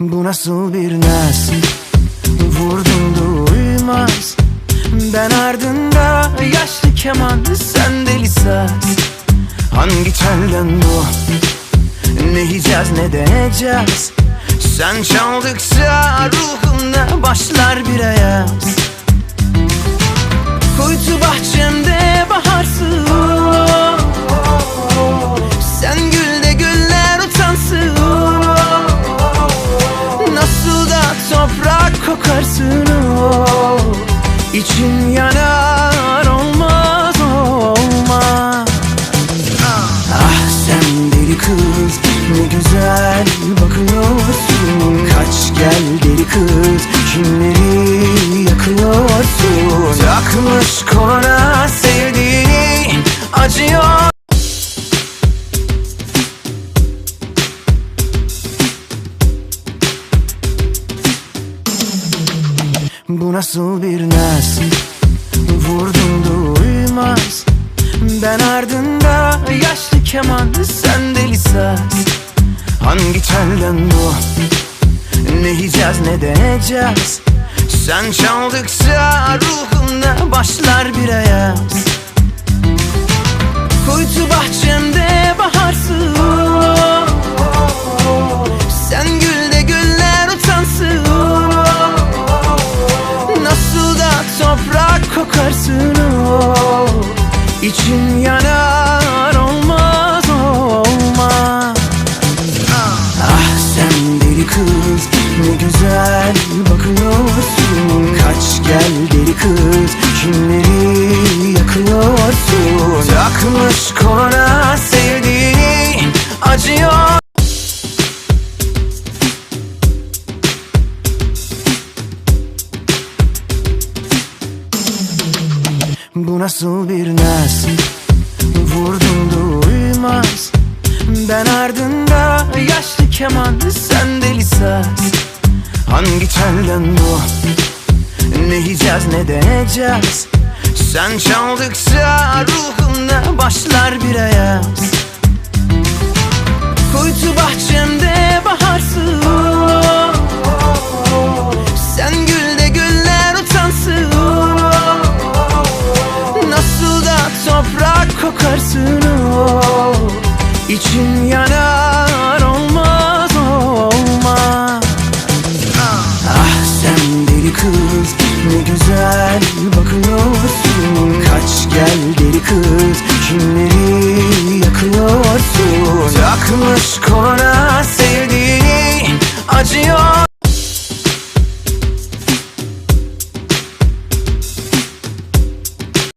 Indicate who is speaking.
Speaker 1: Bu nasıl bir nas Vurdum duymaz Ben ardında yaşlı keman Sen deli saz. Hangi telden bu? Ne Hicaz ne de Hecaz Sen çaldıkça ruhumda başlar bir ayaz. Kuytu bahçemde kız. Ne güzel bakıyorsun. Kaç gel deli kız. Kimleri yakıyorsun? Takmış koluna sevdiğini acıyor. Bu nasıl bir nas Vurdum duymaz. Ben ardında yaşlı keman Sen deli saz. Hangi telden bu? Ne Hicaz ne de Hecaz. Sen çaldıkça ruhumda başlar bir ayaz. Kuytu bahçemde baharsın Sen gül de güller utansın Nasıl da toprak kokarsın? İçim yanar kız kimleri yakıyorsun? Takmış koluna sevdiğini acıyor. Bu nasıl bir nas? Vurdum duymaz Ben ardında yaşlı keman Sen deli saz. Hangi telden bu Ne Hicaz ne de Hecaz Sen çaldıkça ruhumda başlar bir ayaz. Kuytu bahçemde baharsın. Sen gül de güller utansın. Nasıl da toprak kokarsın. İçim yanar ne güzel bakıyorsun. Kaç gel deli kız kimleri yakıyorsun? Takmış